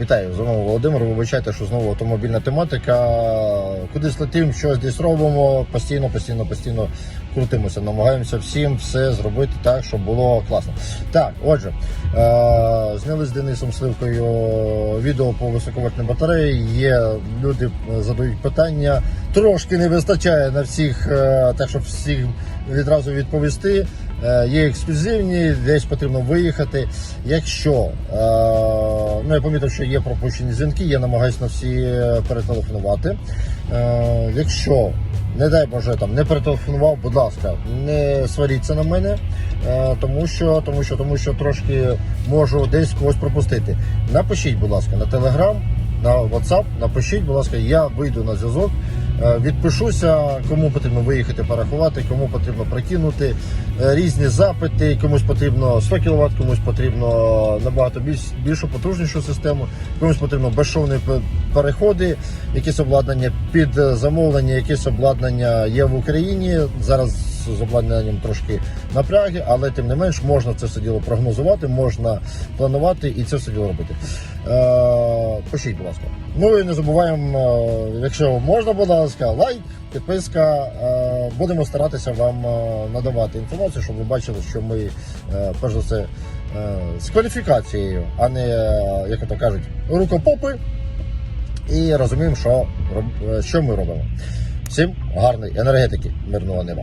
Вітаю знову Володимир. Вибачайте, що знову автомобільна тематика. Кудись летим, щось десь робимо. Постійно, постійно, постійно крутимося. Намагаємося всім все зробити так, щоб було класно. Так, отже, е- зняли з Денисом Сливкою відео по високовольтній батареї. Є люди е, задають питання. Трошки не вистачає на всіх, е, так щоб всіх відразу відповісти. Е, Є ексклюзивні, десь потрібно виїхати. Якщо е, ну я помітив, що є пропущені дзвінки, я намагаюся на всі перетелефонувати. Е, Якщо не дай Боже там не перетелефонував, будь ласка, не сваріться на мене, е, тому що, тому що, тому що трошки можу десь когось пропустити. Напишіть, будь ласка, на телеграм, на WhatsApp, напишіть, будь ласка, я вийду на зв'язок. Е, Відпишуся, кому потрібно виїхати порахувати, кому потрібно прикинути Е, різні запити. Комусь потрібно 100 кВт, комусь потрібно набагато більш, більшу потужнішу систему, комусь потрібно безшовні пе- переходи, якісь обладнання під е, замовлення, якісь обладнання є в Україні. Зараз з обладнанням трошки напряги, але тим не менш можна це все діло прогнозувати, можна планувати і це все діло робити. Е, пишіть, будь ласка. Ну і не забуваємо, е, якщо можна, будь ласка, лайк, підписка. Е, будемо старатися вам е, надавати інформацію, щоб ви бачили, що ми, перш за все, з кваліфікацією, а не, як то кажуть, рукопопи. І розуміємо, що, що ми робимо. Всім гарної енергетики, мирного неба.